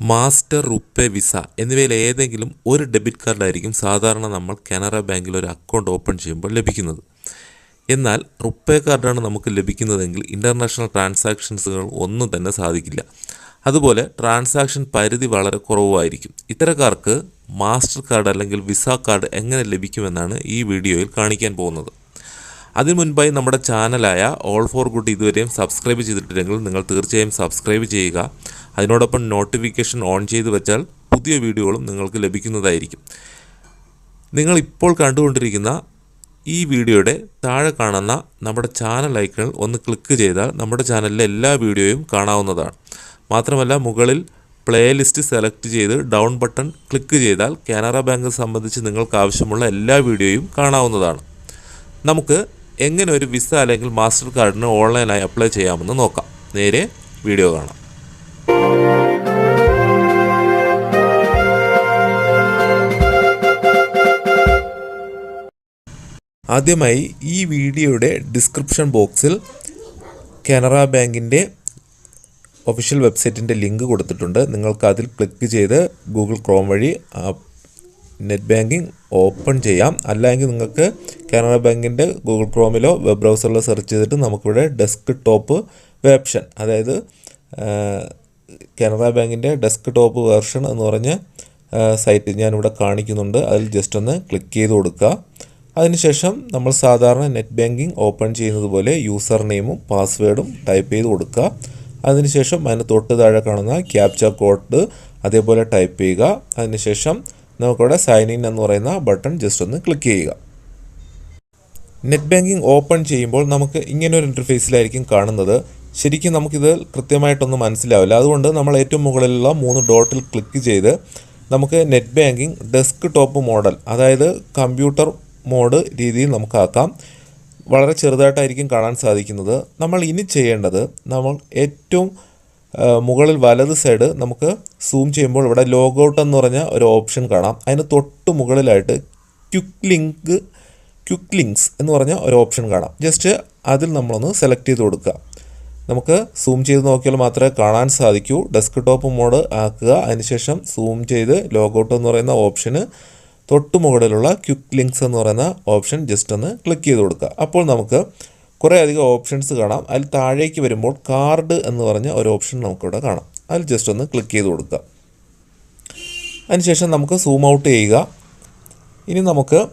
Master RuPay visa എന്നിവയിൽ ഏതെങ്കിലും ഒരു ഡെബിറ്റ് കാർഡായിരിക്കും സാധാരണ നമ്മൾ കാനറ ബാങ്കിൽ ഒരു അക്കൗണ്ട് ഓപ്പൺ ചെയ്യുമ്പോൾ ലഭിക്കുന്നത്. എന്നാൽ റുപ്പേ കാർഡാണ് നമുക്ക് ലഭിക്കുന്നതെങ്കിൽ ഇന്റർനാഷണൽ ട്രാൻസാക്ഷൻസുകൾ ഒന്നും തന്നെ സാധിക്കില്ല. അതുപോലെ ട്രാൻസാക്ഷൻ പരിധി വളരെ കുറവായിരിക്കും ഇത്തരക്കാർക്ക് മാസ്റ്റർ കാർഡ് അല്ലെങ്കിൽ വിസ കാർഡ് എങ്ങനെ ലഭിക്കുമെന്നാണ് ഈ വീഡിയോയിൽ കാണിക്കാൻ പോകുന്നത്. അതിനു മുൻപായി നമ്മുടെ ചാനലായ ഓൾ ഫോർ ഗുഡ് ഇതുവരെയും സബ്സ്ക്രൈബ് ചെയ്തിട്ടില്ലെങ്കിൽ നിങ്ങൾ തീർച്ചയായും സബ്സ്ക്രൈബ് ചെയ്യുക. അതിനോടൊപ്പം നോട്ടിഫിക്കേഷൻ ഓൺ ചെയ്ത് വെച്ചാൽ പുതിയ വീഡിയോകളും നിങ്ങൾക്ക് ലഭിക്കുന്നതായിരിക്കും. നിങ്ങൾ ഇപ്പോൾ കണ്ടുകൊണ്ടിരിക്കുന്ന ഈ വീഡിയോയുടെ താഴെ കാണുന്ന നമ്മുടെ ചാനൽ ഐക്കണിൽ ഒന്ന് ക്ലിക്ക് ചെയ്താൽ നമ്മുടെ ചാനലിലെ എല്ലാ വീഡിയോയും കാണാവുന്നതാണ്. മാത്രമല്ല മുകളിൽ പ്ലേലിസ്റ്റ് സെലക്ട് ചെയ്ത് ഡൗൺ ബട്ടൺ ക്ലിക്ക് ചെയ്താൽ കാനറ ബാങ്ക് സംബന്ധിച്ച് നിങ്ങൾക്ക് ആവശ്യമുള്ള എല്ലാ വീഡിയോയും കാണാവുന്നതാണ്. നമുക്ക് എങ്ങനെ ഒരു വിസ അല്ലെങ്കിൽ മാസ്റ്റർ കാർഡിന് ഓൺലൈനായി അപ്ലൈ ചെയ്യാമെന്ന് നോക്കാം. നേരെ വീഡിയോ കാണാം. ആദ്യമായി ഈ വീഡിയോയുടെ ഡിസ്ക്രിപ്ഷൻ ബോക്സിൽ കാനറ ബാങ്കിന്റെ ഒഫീഷ്യൽ വെബ്സൈറ്റിന്റെ ലിങ്ക് കൊടുത്തിട്ടുണ്ട്. നിങ്ങൾക്ക് അതിൽ ക്ലിക്ക് ചെയ്ത് ഗൂഗിൾ ക്രോം വഴി നെറ്റ് ബാങ്കിങ് ഓപ്പൺ ചെയ്യാം. അല്ലെങ്കിൽ നിങ്ങൾക്ക് കാനറ ബാങ്കിന്റെ ഗൂഗിൾ ക്രോമിലോ വെബ് ബ്രൗസറിലോ സെർച്ച് ചെയ്തിട്ട് നമുക്കിവിടെ ഡെസ്ക് ടോപ്പ് വേർഷൻ അതായത് കാനറ ബാങ്കിന്റെ ഡെസ്ക് ടോപ്പ് വേർഷൻ എന്ന് പറഞ്ഞ സൈറ്റ് ഞാനിവിടെ കാണിക്കുന്നുണ്ട്. അതിൽ ജസ്റ്റ് ഒന്ന് ക്ലിക്ക് ചെയ്ത് കൊടുക്കുക. അതിനുശേഷം നമ്മൾ സാധാരണ നെറ്റ് ബാങ്കിങ് ഓപ്പൺ ചെയ്യുന്നത് പോലെ യൂസർ നെയിമും പാസ്വേഡും ടൈപ്പ് ചെയ്ത് കൊടുക്കുക. അതിനുശേഷം അതിന് തൊട്ട് താഴെ കാണുന്ന ക്യാപ്ച കോഡ് അതേപോലെ ടൈപ്പ് ചെയ്യുക. അതിനുശേഷം നമുക്കവിടെ സൈൻ ഇൻ എന്ന് പറയുന്ന ബട്ടൺ ജസ്റ്റ് ഒന്ന് ക്ലിക്ക് ചെയ്യുക. നെറ്റ് ബാങ്കിങ് ഓപ്പൺ ചെയ്യുമ്പോൾ നമുക്ക് ഇങ്ങനെ ഒരു ഇന്റർഫേസിലായിരിക്കും കാണുന്നത്. ശരിക്കും നമുക്കിത് കൃത്യമായിട്ടൊന്നും മനസ്സിലാവില്ല. അതുകൊണ്ട് നമ്മൾ ഏറ്റവും മുകളിലുള്ള മൂന്ന് ഡോട്ടിൽ ക്ലിക്ക് ചെയ്ത് നമുക്ക് net banking desktop model അതായത് കമ്പ്യൂട്ടർ മോഡ് രീതിയിൽ നമുക്കാക്കാം. വളരെ ചെറുതായിട്ടായിരിക്കും കാണാൻ സാധിക്കുന്നത്. നമ്മൾ ഇനി ചെയ്യേണ്ടത് നമ്മൾ ഏറ്റവും മുകളിൽ വലത് സൈഡ് നമുക്ക് സൂം ചെയ്യുമ്പോൾ ഇവിടെ ലോഗൗട്ട് എന്ന് പറഞ്ഞ ഒരു ഓപ്ഷൻ കാണാം. അതിന് തൊട്ട് മുകളിലായിട്ട് ക്വിക്ക് ലിങ്ക് ക്വിക്ക് ലിങ്ക്സ് എന്ന് പറഞ്ഞ ഒരു ഓപ്ഷൻ കാണാം. ജസ്റ്റ് അതിൽ നമ്മളൊന്ന് സെലക്ട് ചെയ്ത് കൊടുക്കുക. നമുക്ക് സൂം ചെയ്ത് നോക്കിയാൽ മാത്രമേ കാണാൻ സാധിക്കൂ. ഡെസ്ക് ടോപ്പ് മോഡ് ആക്കുക. അതിനുശേഷം സൂം ചെയ്ത് ലോഗൗട്ട് എന്ന് പറയുന്ന ഓപ്ഷന് തൊട്ട് മുകളിലുള്ള ക്വിക്ക് ലിങ്ക്സ് എന്ന് പറയുന്ന ഓപ്ഷൻ ജസ്റ്റ് ഒന്ന് ക്ലിക്ക് ചെയ്ത് കൊടുക്കുക. അപ്പോൾ നമുക്ക് കുറേ അധികം ഓപ്ഷൻസ് കാണാം. അതിൽ താഴേക്ക് വരുമ്പോൾ കാർഡ് എന്ന് പറഞ്ഞ ഒരു ഓപ്ഷൻ നമുക്കിവിടെ കാണാം. അതിൽ ജസ്റ്റ് ഒന്ന് ക്ലിക്ക് ചെയ്ത് കൊടുക്കുക. അതിനുശേഷം നമുക്ക് സൂം ഔട്ട് ചെയ്യുക. ഇനി നമുക്ക്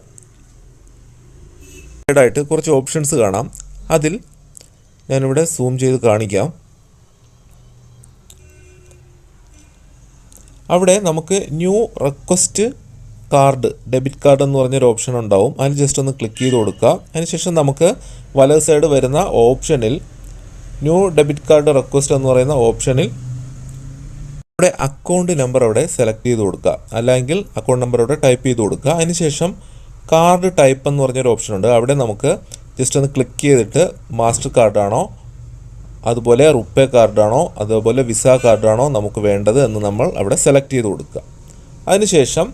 ആയിട്ട് കുറച്ച് ഓപ്ഷൻസ് കാണാം. അതിൽ ഞാനിവിടെ സൂം ചെയ്ത് കാണിക്കാം. അവിടെ നമുക്ക് new request card debit card എന്ന് പറഞ്ഞൊരു ഓപ്ഷൻ ഉണ്ടാവും. അതിന് ജസ്റ്റ് ഒന്ന് ക്ലിക്ക് ചെയ്ത് കൊടുക്കുക. അതിനുശേഷം നമുക്ക് വലത് സൈഡ് വരുന്ന ഓപ്ഷനിൽ ന്യൂ ഡെബിറ്റ് കാർഡ് റിക്വസ്റ്റ് എന്ന് പറയുന്ന ഓപ്ഷനിൽ നമ്മുടെ അക്കൗണ്ട് നമ്പർ അവിടെ സെലക്ട് ചെയ്ത് കൊടുക്കുക. അല്ലെങ്കിൽ അക്കൗണ്ട് നമ്പർ അവിടെ ടൈപ്പ് ചെയ്ത് കൊടുക്കുക. അതിനുശേഷം കാർഡ് ടൈപ്പ് എന്ന് പറഞ്ഞൊരു ഓപ്ഷൻ ഉണ്ട്. അവിടെ നമുക്ക് ജസ്റ്റ് ഒന്ന് ക്ലിക്ക് ചെയ്തിട്ട് മാസ്റ്റർ കാർഡാണോ അതുപോലെ റുപ്പേ കാർഡാണോ അതുപോലെ വിസ കാർഡാണോ നമുക്ക് വേണ്ടത് എന്ന് നമ്മൾ അവിടെ സെലക്ട് ചെയ്ത് കൊടുക്കുക. അതിനുശേഷം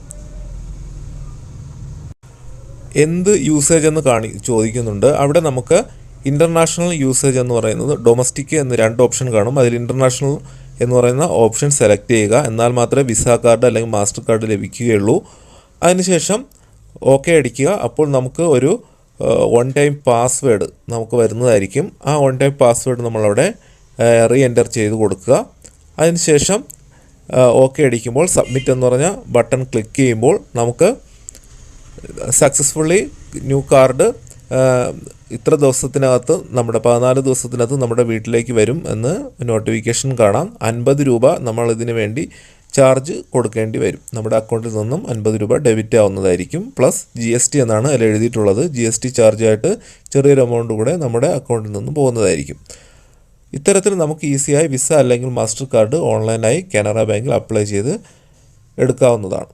എന്ത് യൂസേജ് എന്ന് കാണി ചോദിക്കുന്നുണ്ട്. അവിടെ നമുക്ക് ഇന്റർനാഷണൽ യൂസേജ് എന്ന് പറയുന്നത് ഡൊമസ്റ്റിക് എന്ന് രണ്ട് ഓപ്ഷൻ കാണും. അതിൽ ഇന്റർനാഷണൽ എന്ന് പറയുന്ന ഓപ്ഷൻ സെലക്ട് ചെയ്യുക. എന്നാൽ മാത്രമേ വിസ കാർഡ് അല്ലെങ്കിൽ മാസ്റ്റർ കാർഡ് ലഭിക്കുകയുള്ളൂ. അതിനുശേഷം ഓക്കെ അടിക്കുക. അപ്പോൾ നമുക്ക് ഒരു വൺ ടൈം പാസ്വേഡ് നമുക്ക് വരുന്നതായിരിക്കും. ആ വൺ ടൈം പാസ്വേഡ് നമ്മളവിടെ റീ എന്റർ ചെയ്ത് കൊടുക്കുക. അതിനുശേഷം ഓക്കെ അടിക്കുമ്പോൾ സബ്മിറ്റ് എന്ന് പറഞ്ഞ ബട്ടൺ ക്ലിക്ക് ചെയ്യുമ്പോൾ നമുക്ക് സക്സസ്ഫുള്ളി ന്യൂ കാർഡ് ഇത്ര ദിവസത്തിനകത്ത് നമ്മുടെ പതിനാല് ദിവസത്തിനകത്ത് നമ്മുടെ വീട്ടിലേക്ക് വരും എന്ന് നോട്ടിഫിക്കേഷൻ കാണാം. അൻപത് രൂപ നമ്മൾ ഇതിന് വേണ്ടി ചാർജ് കൊടുക്കേണ്ടി വരും. നമ്മുടെ അക്കൗണ്ടിൽ നിന്നും അൻപത് രൂപ ഡെബിറ്റ് ആവുന്നതായിരിക്കും. പ്ലസ് ജി എസ് ടി എന്നാണ് അതിൽ എഴുതിയിട്ടുള്ളത്. ജി എസ് ടി ചാർജായിട്ട് ചെറിയൊരു എമൗണ്ട് കൂടെ നമ്മുടെ അക്കൗണ്ടിൽ നിന്നും പോകുന്നതായിരിക്കും. ഇത്തരത്തിൽ നമുക്ക് ഈസിയായി വിസ അല്ലെങ്കിൽ മാസ്റ്റർ കാർഡ് ഓൺലൈനായി കാനറ ബാങ്കിൽ അപ്ലൈ ചെയ്ത് എടുക്കാവുന്നതാണ്.